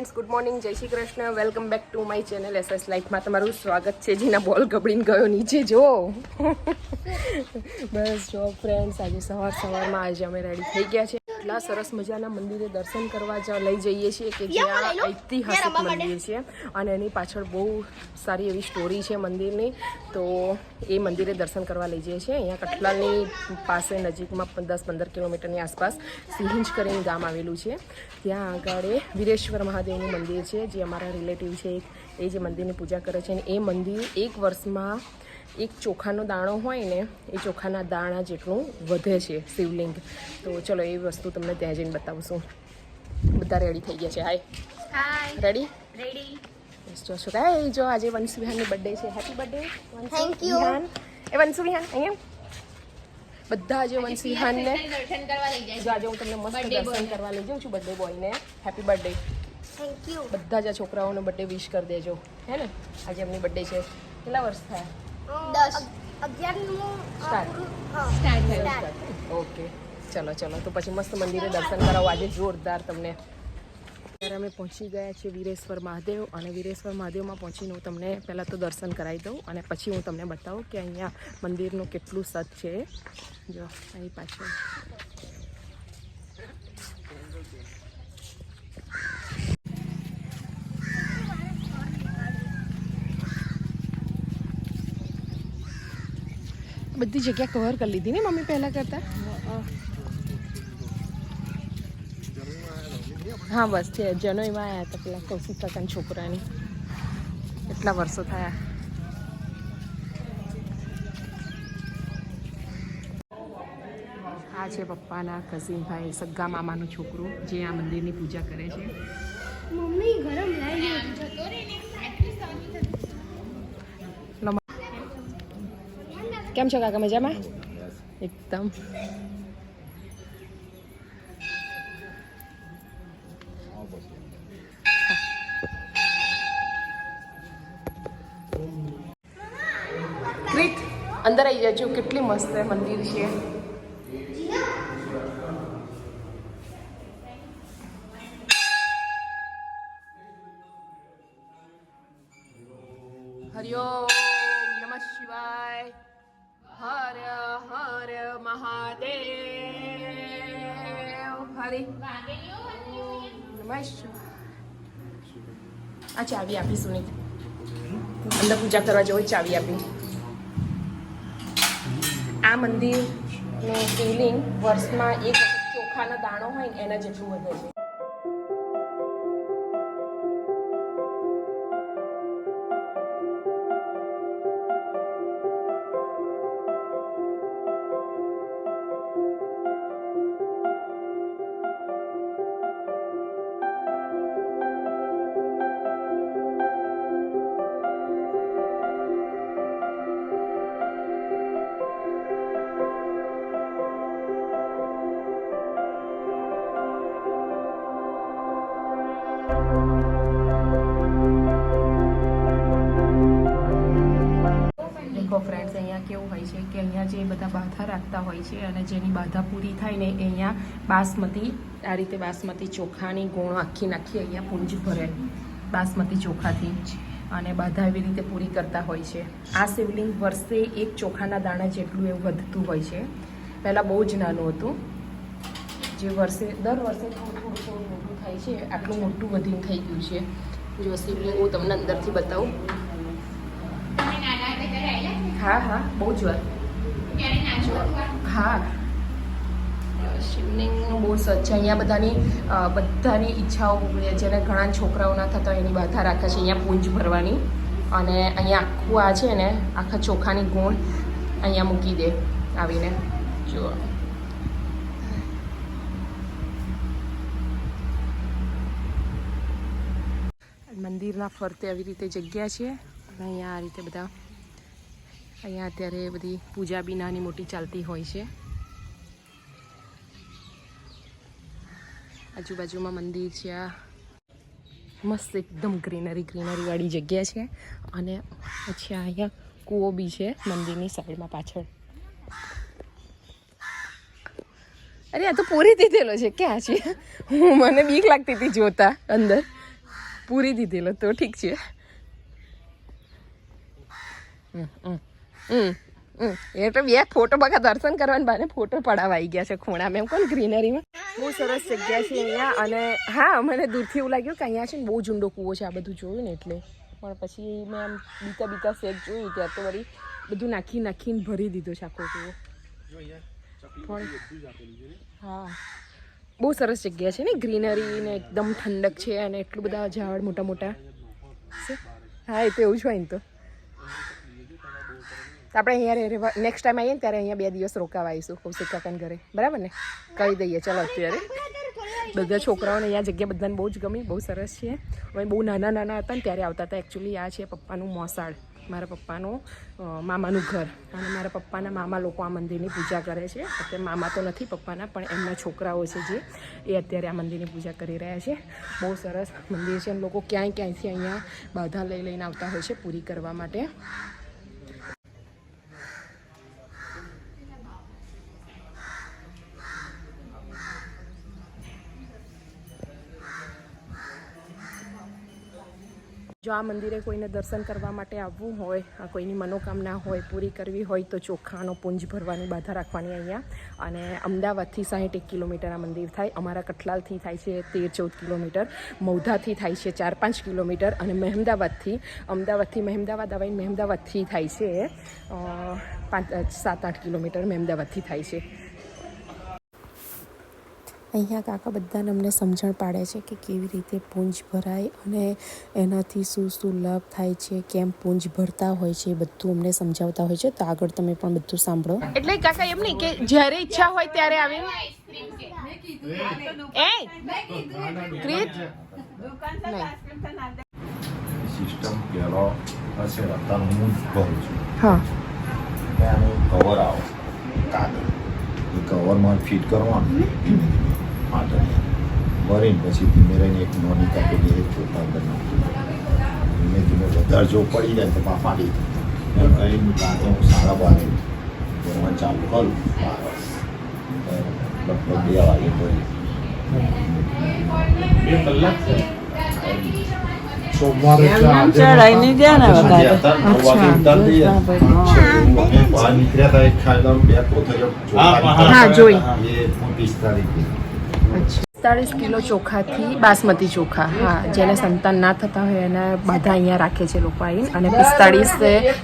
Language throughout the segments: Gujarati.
Friends good morning Jai Shri Krishna. Welcome back to my channel SS લાઈફમાં તમારું સ્વાગત છે. જેના બોલ ગબડીને ગયો નીચે, જો. બસ, જો ફ્રેન્ડ્સ આજે સવાર સવારમાં આજે અમે રેડી થઈ ગયા છે. એટલા સરસ મજાના મંદિરે દર્શન કરવા લઈ જઈએ છીએ કે જ્યાં ઐતિહાસિક મંદિર છે. અને એની પાછળ બહુ સારી એવી સ્ટોરી છે મંદિરની. તો એ મંદિરે દર્શન કરવા લઈ જઈએ છીએ. અહીંયા કઠલાલની પાસે નજીકમાં દસ પંદર કિલોમીટરની આસપાસ સિંહિંજ કરીને ગામ આવેલું છે. ત્યાં આગળ વીરેશ્વર મહાદેવનું મંદિર છે જે અમારા રિલેટિવ છે. એ જે મંદિરની પૂજા કરે છે અને એ મંદિર એક વર્ષમાં એક ચોખાનો દાણો હોય ને એ ચોખાના દાણા જેટલું વધે છે શિવલિંગ. તો ચલો એ વસ્તુ તમને ત્યાં જઈને બતાવશું. બધા રેડી થઈ ગયા છે? હાય રેડી રેડી જો શું કાંઈ જો આજે વંશુ વિહાનની બર્થડે છે હેપી બર્થડે થેન્ક યુ એ વંશુ વિહાન અહીંયા? બધા આજે વંશુ વિહાનને જો આજે હું તમને મસ્ત દર્શન. કરવા લઈ જાઉં છું બર્થડે બોયને હેપી બર્થડે થેન્ક યુ બધા જ આ છોકરાઓનો બર્થડે વિશ કરી દેજો. હે ને? આજે એમની બર્થડે છે. કેટલા વર્ષ થયા? દસ. ઓકે. ચલો ચલો. તો પછી મસ્ત મંદિરે દર્શન કરાવો. આજે જોરદાર તમને. ત્યારે અમે પહોંચી ગયા છીએ વીરેશ્વર મહાદેવ અને વીરેશ્વર મહાદેવમાં પહોંચીને હું તમને પહેલાં તો દર્શન કરાવી દઉં અને પછી હું તમને બતાવું કે અહીંયા મંદિરનું કેટલું સત છે. જો અહીં પાછળ. બધી જગ્યા કવર કરી લીધી ને મમ્મી પહેલાં કરતાં? હા, બસ છે જનોઈમાં આવ્યા હતા પેલા કૌશિક કાકાના છોકરાની. એટલા વર્ષો થયા. આ છે પપ્પાના કઝિનભાઈ સગ્ગા મામાનું છોકરું, જે આ મંદિરની પૂજા કરે છે. મમ્મી, ગરમ લાગી કેમ છો કાકા મજામાં એકદમ ક્રિત અંદર આવી જજો કેટલી મસ્ત મંદિર છે હરિઓમ નમઃ શિવાય હર હર મહાદેવ. હરી. આ ચાવી આપી સુનિત અંદર પૂજા કરવા જવું ચાવી આપી. આ મંદિરનું ફિલિંગ વર્ષમાં એક ચોખાનો દાણો હોય એના જેટલું વધે છે. ફ્રેન્ડ્સ અહીંયા કેવું હોય છે કે અહીંયા જે બધા બાધા રાખતા હોય છે અને જેની બાધા પૂરી થાય ને અહીંયા બાસમતી, આ રીતે બાસમતી ચોખાની ગુણ આખી નાખી અહીંયા પૂંજ ભરે, બાસમતી ચોખાથી અને બાધા એવી રીતે પૂરી કરતા હોય છે. આ શિવલિંગ વર્ષે એક ચોખાના દાણા જેટલું એવું વધતું હોય છે. પહેલાં બહુ જ નાનું હતું. જે વર્ષે, દર વર્ષે થોડું થોડું છે, આટલું મોટું વધીને થઈ ગયું છે. જો શિવલિંગ હું તમને અંદરથી બતાવું. હા હા, બહુ જ વાર. હા. શિવલિંગનું બહુ સચ છે. અહીંયા બધાની બધાની ઈચ્છાઓ પૂરી જેને ઘણા છોકરાઓના થતા એની બાધા રાખે છે. અહીંયા પૂંજ ભરવાની અને અહીંયા આખું આ છે ને, આખા ચોખાની ગુણ અહીંયા મૂકી દે આવીને. જુઓ. મંદિરના ફરતે આવી રીતે જગ્યા છે. અને અહીંયા આ રીતે બધા અહીંયા અત્યારે બધી પૂજા બી નાની મોટી ચાલતી હોય છે. આજુબાજુમાં મંદિર છે આ. મસ્ત એકદમ ગ્રીનરી ગ્રીનરી વાળી જગ્યા છે. અને પછી અહીંયા કૂવો બી છે મંદિરની સાઈડમાં પાછળ. અરે આ તો પૂરી દીધેલો છે. ક્યાં છે? હું મને બીક લાગતી હતી જોતા અંદર. પૂરી દીધેલો તો ઠીક છે. હમ, હમ, હમ, હમ. એ તો બે ફોટો બગા દર્શન કરવાને બાને ફોટો પડાવવા આવી ગયા છે ખૂણામાં. એમ કોણ ગ્રીનરીમાં? બહુ સરસ જગ્યા છે અહીંયા અને હા મને દૂરથી એવું લાગ્યું કે અહીંયા છે ને બહુ ઝુંડો કૂવો છે આ બધું જોયું ને એટલે. પણ પછી મેં આમ બીતા બીતા શેક જોયું ત્યાં તો વળી બધું નાખી નાખીને ભરી દીધો છે આખો કૂવો. પણ હા. બહુ સરસ જગ્યા છે ને? ગ્રીનરી ને એકદમ ઠંડક છે અને એટલું બધા ઝાડ મોટા મોટા. હા, એ તો એવું જ હોય ને તો. આપણે અહીંયા રહેવા નેક્સ્ટ ટાઈમ આવીએ ને ત્યારે અહીંયા બે દિવસ રોકાવા આવીશું કૌશિક કાકાને ઘરે. બરાબર ને? કહી દઈએ, ચલો અત્યારે. બધા છોકરાઓને અહીંયા જગ્યા બધાને બહુ જ ગમી, બહુ સરસ છે. અમે બહુ નાના નાના હતા ને ત્યારે આવતા હતા. એકચ્યુઅલી આ છે પપ્પાનું મોસાળ, મારા પપ્પાનું મામાનું ઘર. અને મારા પપ્પાના મામા લોકો આ મંદિરની પૂજા કરે છે. અત્યારે મામા તો નથી પપ્પાના, પણ એમના છોકરાઓ છે જે, એ અત્યારે આ મંદિરની પૂજા કરી રહ્યા છે. બહુ સરસ મંદિર છે અને લોકો ક્યાંય ક્યાંયથી અહીંયા બાધા લઈ લઈને આવતા હોય છે પૂરી કરવા માટે. જો આ મંદિરે કોઈને દર્શન કરવા માટે આવવું હોય કોઈની મનોકામના હોય, પૂરી કરવી હોય, તો ચોખાનો પુંજ ભરવાની, બાધા રાખવાની અહીંયા. અને અમદાવાદથી સાહીઠ એક કિલોમીટર આ મંદિર થાય. અમારા કઠલાલથી થાય છે તેર ચૌદ કિલોમીટર. મૌધાથી થાય છે ચાર પાંચ કિલોમીટર. અને મહેમદાવાદથી, અમદાવાદથી મહેમદાવાદ આવીને મહેમદાવાદથી થાય છે પાંચ, સાત, આઠ કિલોમીટર મહેમદાવાદથી થાય છે. અહીંયા કાકા બધાને અમને સમજણ પાડે છે કે કેવી રીતે પૂંજ ભરાય અને એનાથી શું શું લાભ થાય છે કેમ પૂંજ ભરતા હોય છે એ બધું અમને સમજાવતા હોય છે. તો આગળ તમે પણ બધું સાંભળો. એટલે કાકા એમ નહીં કે જ્યારે ઈચ્છા હોય ત્યારે આવે એ? ક્રિત? સિસ્ટમ પહેલો હશે રતન હું જ ભરું છું. હા. કવર આવો. કાગળ. એ કવરમાં ફિટ કરવાનું. માટે ભરીને પછી ધીમે રહીને એક નોની કાપેલી એક ચોખા અંદર ધીમે ધીમે વધારે જો પડી જાય તો જાય. એમ કરીને રાતે હું સાડા બારે ભરવાનું ચાલુ કરું. લગભગ બે વાગે ભરી બે કલાક સોમવારે ચડાઈને ગયા ને વધારે. હા, જોઈ. પિસ્તાળીસ કિલો ચોખાથી બાસમતી ચોખા હા જેને સંતાન ના થતા હોય એને બધા અહીંયા રાખે છે લોકો આવીને. અને પિસ્તાળીસ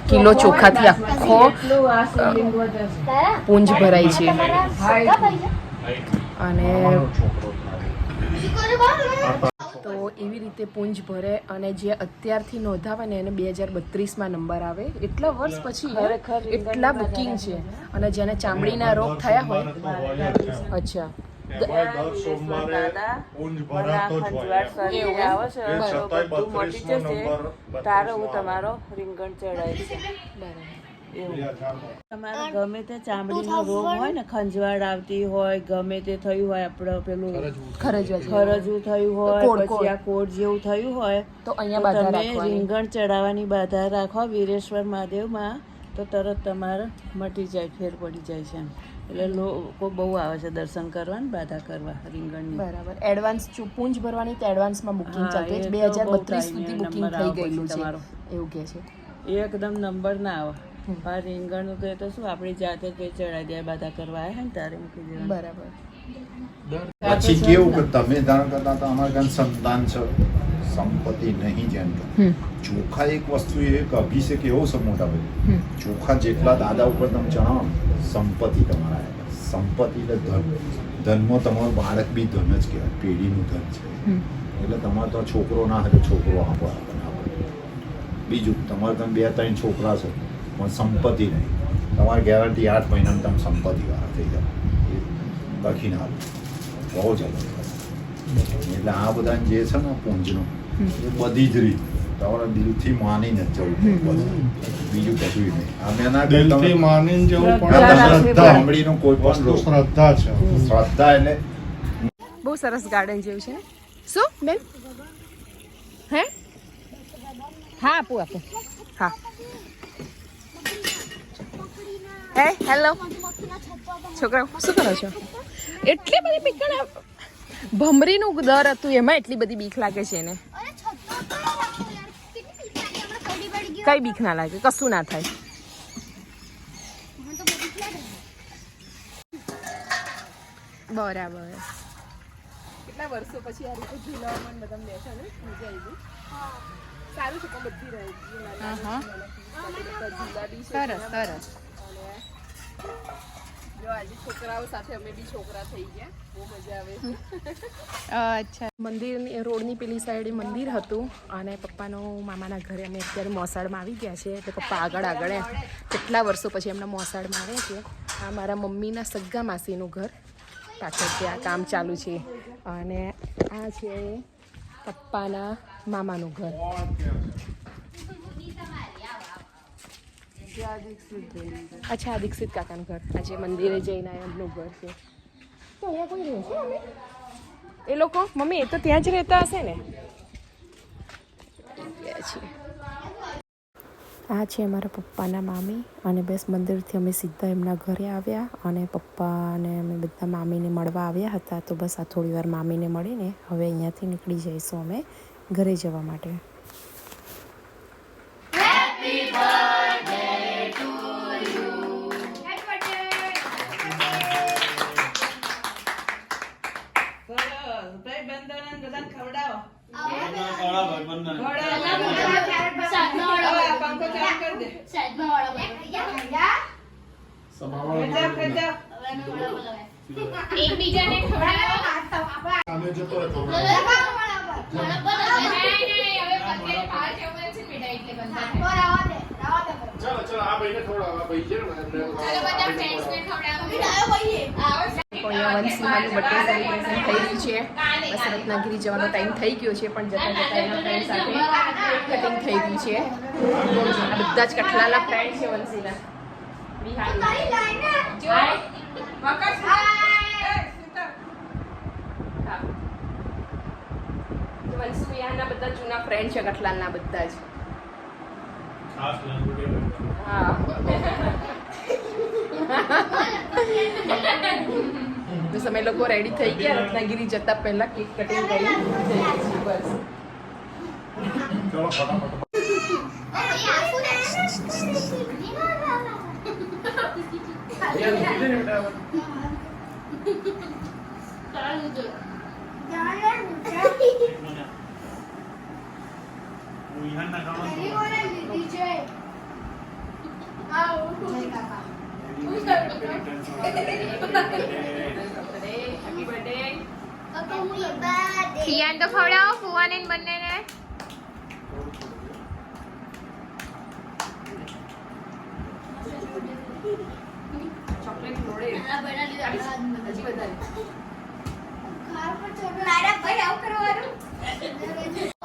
કિલો ચોખાથી આખો પૂંજ ભરાય છે. અને તો એવી રીતે પૂંજ ભરે અને જે અત્યારથી નોંધાવે ને એને બે હજાર બત્રીસમાં નંબર આવે. એટલા વર્ષ પછી એટલા બુકિંગ છે. અને જેને ચામડીના રોગ થયા હોય અચ્છા. દર સોમવારે ઊંઝ ભરાતો જ હોય. શરીર આવે છે. એ બધું મટી 32 નો જશે. નંબર તારે 32 હું તમારો રીંગણ ચડાવીશ. એવું તમારે ગમે તે ચામડીનો રોગ હોય ને ખંજવાળ આવતી હોય ગમે તે થયું હોય આપણે પેલું ખરજવા જેવું. ખરજવું થયું હોય કોડ, કોડ. પછી આ કોટ જેવું થયું હોય તો અહીંયા તમે રીંગણ ચડાવવાની બાધા રાખો વીરેશ્વર મહાદેવમાં તો તરત તમારે મટી જાય ફેર પડી જાય છે એમ. એટલે લોકો બહુ આવે છે દર્શન કરવા ને બાધા કરવા રીંગણની. બરાબર. એડવાન્સ પૂંજ ભરવાની તો એડવાન્સમાં બુકિંગ ચાલતું બે હજાર બત્રીસ સુધી બુકિંગ થઈ ગયેલું છે. તમારો. એવું કહે છે. એકદમ નંબર ના આવે. આ રીંગણનું તો એ તો શું આપણી જાતે જ ચડાઈ દે બધા કરવા આવ્યા ને તારે મૂકી દેવા બરાબર. પછી કેવું કે તમે ધારણ કરતા તો અમારા ઘર સંતાન છે. સંપત્તિ નહીં જેમ કે ચોખા એક વસ્તુ એ એક અભિષેક એવો છે મોટા ભાઈ ચોખા જેટલા દાદા ઉપર તમે જણાવો સંપત્તિ તમારા સંપત્તિ એટલે ધન. ધનમાં તમારું બાળક બી ધન જ કહેવાય. પેઢીનું ધન છે. એટલે તમારે તો છોકરો ના હતો છોકરો આપો આપણને બીજું તમારે તમે બે ત્રણ છોકરા છે. પણ સંપત્તિ નહીં. તમારે ગેરંટી આઠ મહિનામાં તમે સંપત્તિવાળા થઈ જાઓ. એ લખીને બહુ જ અલગ એટલે આ બધા જે છે ને પૂંજનો એ બધી જ રીત. તમારા દિલથી માનીને જ જવું બીજું કશું નહીં. અમે ના દિલથી તમે- માનીને જવું પણ શ્રદ્ધા. આંબળીનો કોઈ પણ શ્રદ્ધા છે. શ્રદ્ધા એટલે બહુ સરસ ગાર્ડન જેવું છે ને? શું બેન? હે? હા આપું આપું. હા. હે હેલો. છોકરાઓ શું કરો છો? એટલી બધી બીક ભમરીનું દર હતું એમાં એટલી બધી બીક લાગે છે એને. કઈ બીક ના લાગે? કશું ના થાય. બરાબર. કેટલા વર્ષો પછી આ રીતે ઝૂલાવામાં બધા બેઠા ને? મજા આવી ગઈ. સારું છે પણ બધી રહે? સરસ સરસ. છોકરાઓ સાથે અમે બી છોકરા થઈ ગયા. અચ્છા. મંદિરની, રોડની પેલી સાઈડે મંદિર હતું અને પપ્પાનો મામાના ઘરે અમે અત્યારે મોસાળમાં આવી ગયા છે એટલે પપ્પા આગળ આગળ કેટલા વર્ષો પછી એમના મોસાળમાં આવ્યા છે. આ મારા મમ્મીના સગ્ગા માસીનું ઘર પાછળ ત્યાં કામ ચાલુ છે. અને આ છે પપ્પાના મામાનું ઘર. અચ્છા, આ દીક્ષિત કાકાનું ઘર. આજે મંદિરે જઈને એમનું ઘર છે. તો અહીંયા કોઈ રહેશે મમ્મી એ લોકો? મમ્મી, એ તો ત્યાં જ રહેતા હશે ને? આ છે અમારા પપ્પાના મામી અને બસ મંદિરથી અમે સીધા એમના ઘરે આવ્યા અને પપ્પા અને અમે બધા મામીને મળવા આવ્યા હતા. તો બસ આ થોડી વાર મામીને મળીને હવે અહીંયાથી નીકળી જઈશું અમે ઘરે જવા માટે. બહાર જવાનું છે બેટા એટલે બંધા થાય. ચાલો ચાલો આ ભાઈને ખવડાવો આ ભાઈ છે ને એમને ચાલો બધા ફ્રેન્ડ્સને ખવડાવો. તો અહીંયા વંશીમાનું બર્થડે સેલિબ્રેશન થઈ રહ્યું છે. બસ રત્નાગીરી જવાનો ટાઈમ થઈ ગયો છે પણ જતા જતા એના ફ્રેન્ડ સાથે કટિંગ થઈ ગયું છે. આ બધા જ કઠલાના ફ્રેન્ડ છે વંશીના વિહારી જો હા. વિહારના બધા જૂના ફ્રેન્ડ છે કઠલાલના બધા જ. હા. તો તમે લોકો રેડી થઈ ગયા? રત્નાગીરી જતા પહેલા કેક કટિંગ કરી. બસ. ચલો. સિયાન તો ખવડાવો ફુવાને ને બંનેને. ચોકલેટ હજી વધારે ભાઈ આવું કરવાનું?